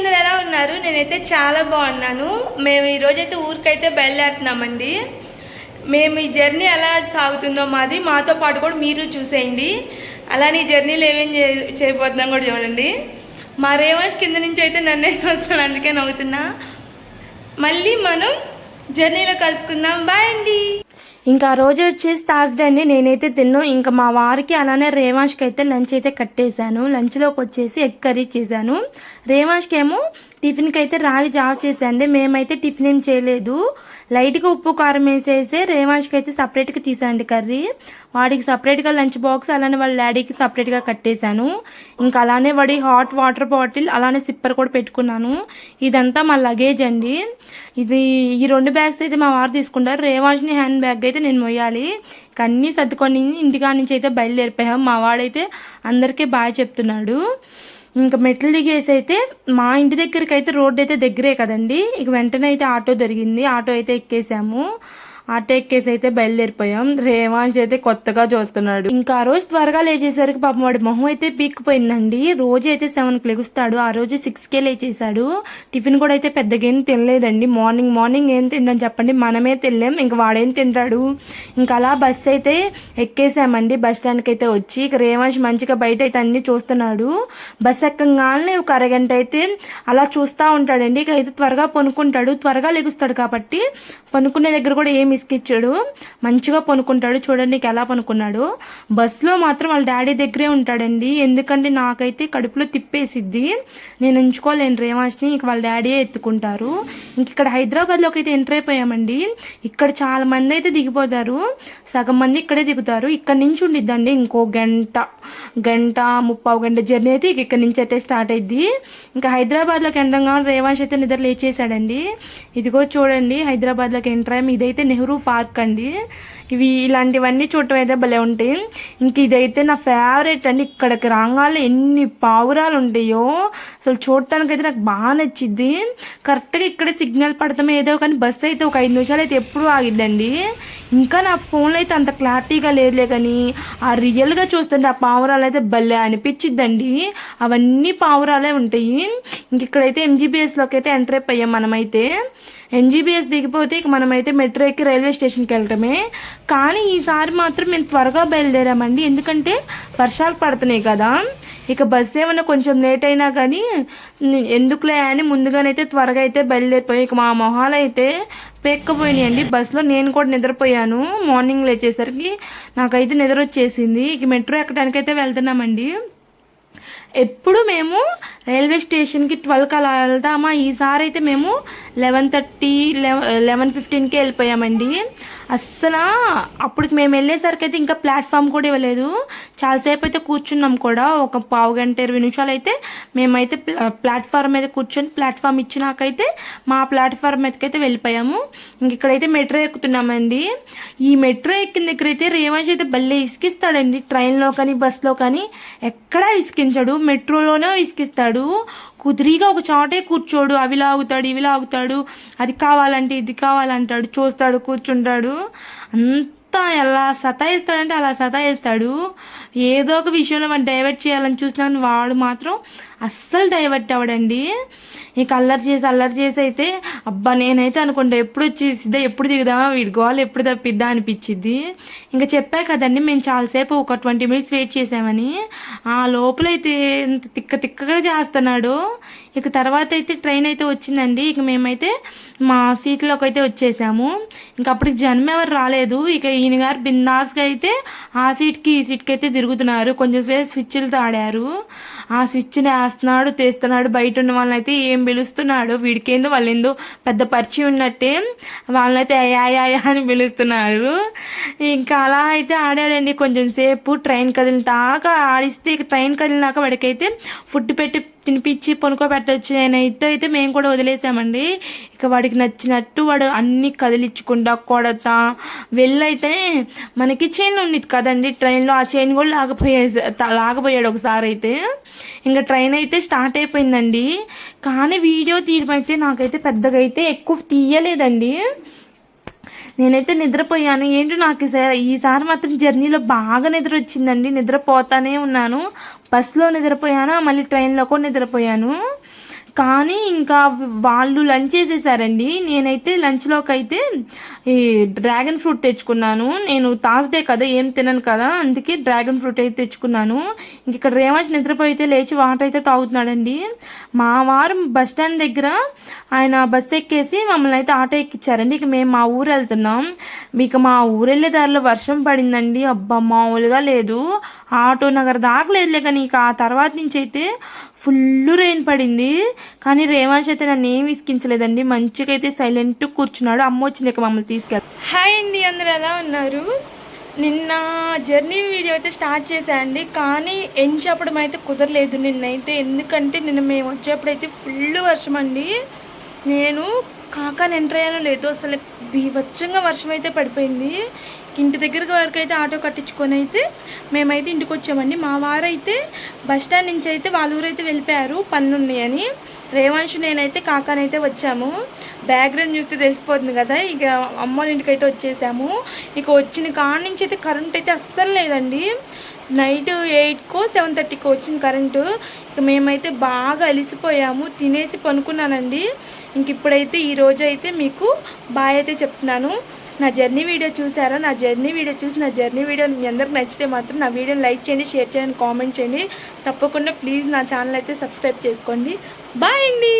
అందరు ఎలా ఉన్నారు? నేనైతే చాలా బాగున్నాను. మేము ఈరోజైతే ఊరికైతే బయలుదేరుతున్నామండి. మేము ఈ జర్నీ ఎలా సాగుతుందో మాది. మాతో పాటు కూడా మీరు చూసేయండి. అలానే ఈ జర్నీలు ఏమేం చే చేయబోతున్నాం కూడా చూడండి. మా రేవాష్ కింద నుంచి అయితే నన్నే వస్తాను అందుకే నవ్వుతున్నా. మళ్ళీ మనం జర్నీలో కలుసుకుందాం. బాయ్ అండి. ఇంకా ఆ రోజు వచ్చేసి థర్స్డే అండి. నేనైతే తిన్నాను ఇంకా మా వారికి అలానే రేవాష్కి అయితే లంచ్ అయితే కట్టేశాను. లంచ్లోకి వచ్చేసి ఎగ్ కర్రీ చేశాను. రేవాష్కి ఏమో టిఫిన్కి అయితే రాగి జావ చేసేయండి. మేమైతే టిఫిన్ ఏం చేయలేదు. లైట్గా ఉప్పు కారం వేసేసి రేవాష్కి అయితే సపరేట్గా తీసాండి కర్రీ. వాడికి సపరేట్గా లంచ్ బాక్స్ అలానే వాళ్ళ డాడీకి సపరేట్గా కట్టేశాను. ఇంకా అలానే వాడి హాట్ వాటర్ బాటిల్ అలానే సిప్పర్ కూడా పెట్టుకున్నాను. ఇదంతా మా లగేజ్ అండి. ఇది ఈ రెండు బ్యాగ్స్ అయితే మా వారు తీసుకుంటారు. రేవాష్ని హ్యాండ్ బ్యాగ్ అయితే నేను మొయ్యాలి. కన్నీ అన్నీ సర్దుకొని ఇంటికాడ నుంచి అయితే బయలుదేరిపోయాం. మా వాడైతే అందరికీ బాగా చెప్తున్నాడు. ఇంకా మెట్లు దిగేసి అయితే మా ఇంటి దగ్గరికి అయితే రోడ్డు అయితే దగ్గరే కదండి. ఇక వెంటనే అయితే ఆటో దొరికింది. ఆటో అయితే ఎక్కేసాము. ఆటో ఎక్కేసి అయితే బయలుదేరిపోయాం. రేవాంశ్ అయితే కొత్తగా చూస్తున్నాడు. ఇంకా ఆ రోజు త్వరగా లేచేసరికి పాపం వాడి మొహం అయితే పీక్కుపోయిందండి. రోజు అయితే సెవెన్కి లెగుస్తాడు. ఆ రోజు సిక్స్కే లేచేసాడు టిఫిన్ కూడా అయితే పెద్దగా ఏం తినలేదండి. మార్నింగ్ మార్నింగ్ ఏం తిండని చెప్పండి. మనమే తినలేం. ఇంకా వాడేం తింటాడు? ఇంకా అలా బస్ అయితే ఎక్కేసామండి. బస్ స్టాండ్కి అయితే వచ్చి ఇక రేవాంశ్ మంచిగా బయట అయితే అన్ని చూస్తున్నాడు. బస్ ఎక్కగానే ఒక అరగంట అయితే అలా చూస్తూ ఉంటాడండి. ఇక అయితే త్వరగా పనుకుంటాడు. త్వరగా లెగుస్తాడు కాబట్టి పనుకునే దగ్గర కూడా ఏమి ఏం ఇచ్చాడు మంచిగా పనుకుంటాడు. చూడండి నీకు ఎలా పనుకున్నాడు. బస్సులో మాత్రం వాళ్ళ డాడీ దగ్గరే ఉంటాడండి. ఎందుకంటే నాకైతే కడుపులో తిప్పేసిద్ది. నేను ఎంచుకోలేను రేవాష్ని ఇంక వాళ్ళ డాడీ ఎత్తుకుంటారు. ఇంక ఇక్కడ హైదరాబాద్లోకి అయితే ఎంటర్ అయిపోయామండి. ఇక్కడ చాలా మంది అయితే దిగిపోతారు. సగం మంది ఇక్కడే దిగుతారు. ఇక్కడ నుంచి ఉండిద్దండి ఇంకో గంట. గంట ముప్పావు గంట జర్నీ అయితే ఇక ఇక్కడ నుంచి అయితే స్టార్ట్ అయింది ఇంకా హైదరాబాద్లోకి ఎండగా రేవాష్ అయితే నిద్ర లేచేసాడండి ఇదిగో చూడండి హైదరాబాద్లోకి ఎంటర్ అయ్యాం. ఇదైతే నెహ్రూ పార్క్ అండి ఇవి ఇలాంటివన్నీ చూడటం అయితే భలే ఉంటాయి. ఇంక ఇదైతే నా ఫేవరెట్ అండి. ఇక్కడికి రాగానే ఎన్ని పావురాలు ఉంటాయో. అసలు చూడటానికి అయితే నాకు బాగా నచ్చింది కరెక్ట్గా ఇక్కడే సిగ్నల్ పడతామే ఏదో కానీ బస్సు అయితే ఒక ఐదు నిమిషాలు అయితే ఎప్పుడు ఆగిద్దండి. ఇంకా నా ఫోన్లో అయితే అంత క్లారిటీగా లేదులే కానీ ఆ రియల్గా చూస్తుంటే ఆ పావురాలు అయితే భలే అనిపించిద్దండి. అవన్నీ పావురాలే ఉంటాయి. ఇంక ఇక్కడైతే ఎంజీబీఎస్లోకి అయితే ఎంటర్ అయిపోయాం మనమైతే. ఎంజీబీఎస్ దిగిపోతే ఇక మనమైతే మెట్రో ఎక్కి రైల్వే స్టేషన్కి వెళ్ళటమే. కానీ ఈసారి మాత్రం మేము త్వరగా బయలుదేరామండి. ఎందుకంటే వర్షాలు పడుతున్నాయి కదా. ఇక బస్సు ఏమైనా కొంచెం లేట్ అయినా కానీ ఎందుకులే అని ముందుగానైతే త్వరగా అయితే బయలుదేరిపోయి. ఇక మా మొహాలు అయితే అండి బస్సులో నేను కూడా నిద్రపోయాను. మార్నింగ్ లేచేసరికి నాకైతే నిద్ర వచ్చేసింది. ఇక మెట్రో ఎక్కడానికైతే వెళ్తున్నామండి. ఎప్పుడు మేము రైల్వే స్టేషన్కి ట్వెల్వ్కి అలా వెళ్తామా? ఈసారి అయితే మేము లెవెన్ థర్టీ లెవెన్ ఫిఫ్టీన్కి వెళ్ళిపోయామండి. అస్సలు అప్పటికి మేము వెళ్ళేసరికి అయితే ఇంకా ప్లాట్ఫామ్ కూడా ఇవ్వలేదు. చాలాసేపు అయితే కూర్చున్నాం కూడా. ఒక పావు గంట ఇరవై నిమిషాలు అయితే మేమైతే ప్లాట్ఫామ్ మీద కూర్చొని ప్లాట్ఫామ్ ఇచ్చినాకైతే మా ప్లాట్ఫామ్ మీదకైతే వెళ్ళిపోయాము. ఇంక ఇక్కడైతే మెట్రో ఎక్కుతున్నామండి. ఈ మెట్రో ఎక్కిన దగ్గర అయితే రేవాజ్ అయితే భలే ఇసుకిస్తాడండి. ట్రైన్లో కానీ బస్సులో కానీ ఎక్కడా ఇసుకించాడు. మెట్రోలోనే విసికిస్తాడు కుదిరిగా ఒక చోటే కూర్చోడు. అవి లాగుతాడు ఇవి లాగుతాడు. అది కావాలంటే ఇది కావాలంటాడు. చూస్తాడు కూర్చుంటాడు. అంతా ఎలా సతాయిస్తాడంటే అలా సతాయిస్తాడు. ఏదో ఒక విషయంలో మనం డైవర్ట్ చేయాలని చూసినాను వాడు మాత్రం అస్సలు డైవర్ట్ అవ్వడండి. ఇక అల్లరి చేసి అల్లరి చేసి అయితే అబ్బా నేనైతే అనుకుంటా ఎప్పుడు వచ్చేసిద్దా ఎప్పుడు దిగుదామా వీడి గోవాలి ఎప్పుడు తప్పిద్దా అనిపించిద్ది. ఇంకా చెప్పా కదండి మేము చాలాసేపు ఒక ట్వంటీ మినిట్స్ వెయిట్ చేసామని ఆ లోపలైతే ఇంత తిక్క తిక్కగా చేస్తున్నాడు. ఇక తర్వాత అయితే ట్రైన్ అయితే వచ్చిందండి. ఇక మేమైతే మా సీట్లోకి అయితే వచ్చేసాము. ఇంకా అప్పటికి జన్మ ఎవరు రాలేదు. ఇక ఈయన గారు బిందాస్గా అయితే ఆ సీట్కి ఈ సీట్కి అయితే తిరుగుతున్నారు. కొంచెం సేపు స్విచ్లతో ఆడారు ఆ స్విచ్ని వేస్తున్నాడు తెస్తున్నాడు బయట ఉన్న వాళ్ళని అయితే ఏం పిలుస్తున్నాడు? వీడికేందో వాళ్ళేందో పెద్ద పరిచయం ఉన్నట్టే వాళ్ళనైతే అయా అని పిలుస్తున్నారు ఇంకా అలా అయితే ఆడాడండి కొంచెం సేపు. ట్రైన్ కదిలినాక ఆడిస్తే ట్రైన్ కదిలినాక వాడికైతే ఫుడ్ పెట్టి తినిపించి పనుకోబెట్టచ్చు నేనైతే అయితే మేము కూడా వదిలేసామండి. ఇక వాడికి నచ్చినట్టు వాడు అన్ని కదిలించకుండా కొడతా. వెళ్ళైతే మనకి చైన్ ఉంది కదండి ట్రైన్లో ఆ చైన్ కూడా లాగపోయే లాగపోయాడు ఒకసారి అయితే. ఇంకా ట్రైన్ అయితే స్టార్ట్ అయిపోయిందండి. కానీ వీడియో తీయడం అయితే నాకైతే పెద్దగా అయితే ఎక్కువ తీయలేదండి. నేనైతే నిద్రపోయాను. ఏంటో నాకు ఈసారి ఈసారి మాత్రం జర్నీలో బాగా నిద్ర వచ్చిందండి నిద్రపోతానే ఉన్నాను. బస్సులో నిద్రపోయాను? మళ్ళీ ట్రైన్లో కూడా నిద్రపోయాను. కానీ ఇంకా వాళ్ళు లంచ్ చేసేసారండి. నేనైతే లంచ్లోకి అయితే ఈ డ్రాగన్ ఫ్రూట్ తెచ్చుకున్నాను. నేను థర్స్డే కదా ఏం తినను కదా అందుకే డ్రాగన్ ఫ్రూట్ అయితే తెచ్చుకున్నాను. ఇంక ఇక్కడ రేవాజ్ నిద్రపోయితే లేచి వాటర్ అయితే తాగుతున్నాడండి. మా వారు బస్ స్టాండ్ దగ్గర ఆయన బస్సు ఎక్కేసి మమ్మల్ని అయితే ఆటో ఎక్కిచ్చారండి. ఇక మేము మా ఊరు వెళ్తున్నాం. ఇక మా ఊరు వెళ్ళే దారిలో వర్షం పడిందండి. అబ్బా మామూలుగా లేదు. ఆటో నగర దాకా లేదులే కానీ ఇక ఆ తర్వాత నుంచి అయితే ఫుల్ రెయిన్ పడింది. కానీ రేవాంశ్ అయితే నన్ను ఏం విసికించలేదండి మంచిగా అయితే సైలెంట్ కూర్చున్నాడు. అమ్మ వచ్చింది ఇక మమ్మల్ని తీసుకెళ్ళి హాయ్ అండి అందరు ఎలా ఉన్నారు? నిన్న జర్నీ వీడియో అయితే స్టార్ట్ చేశాయండి కానీ ఎండ్ చెప్పడం అయితే కుదరలేదు నిన్నైతే. ఎందుకంటే నిన్న మేము వచ్చేప్పుడైతే ఫుల్ వర్షం అండి. నేను కాకాని ఎంటర్ అయ్యానో లేదో అసలు బీభత్సంగా వర్షం అయితే పడిపోయింది. ఇంటి దగ్గరకు వరకు అయితే ఆటో కట్టించుకొని అయితే మేమైతే ఇంటికి వచ్చామండి. మా వారైతే బస్ స్టాండ్ నుంచి అయితే వాళ్ళ ఊరైతే వెళ్ళిపోయారు. పనులు ఉన్నాయని. రేవంశ్ నేనైతే కాకానైతే వచ్చాము. బ్యాక్గ్రౌండ్ చూస్తే తెలిసిపోతుంది కదా ఇక అమ్మోళ్ళ ఇంటికి అయితే వచ్చేసాము. ఇక వచ్చిన కాడ నుంచి అయితే కరెంట్ అయితే అస్సలు లేదండి. నైట్ ఎయిట్కో సెవెన్ థర్టీకో వచ్చిన కరెంటు. ఇక మేమైతే బాగా అలిసిపోయాము తినేసి పనుకున్నానండి. ఇంక ఇప్పుడైతే ఈ అయితే మీకు బాయ్ అయితే చెప్తున్నాను. నా జర్నీ వీడియో చూసారా? నా జర్నీ వీడియో చూసి నా జర్నీ వీడియో మీ అందరికి నచ్చితే మాత్రం నా వీడియోని లైక్ చేయండి షేర్ చేయండి కామెంట్ చేయండి. తప్పకుండా ప్లీజ్ నా ఛానల్ అయితే సబ్స్క్రైబ్ చేసుకోండి. బాయ్ అండి!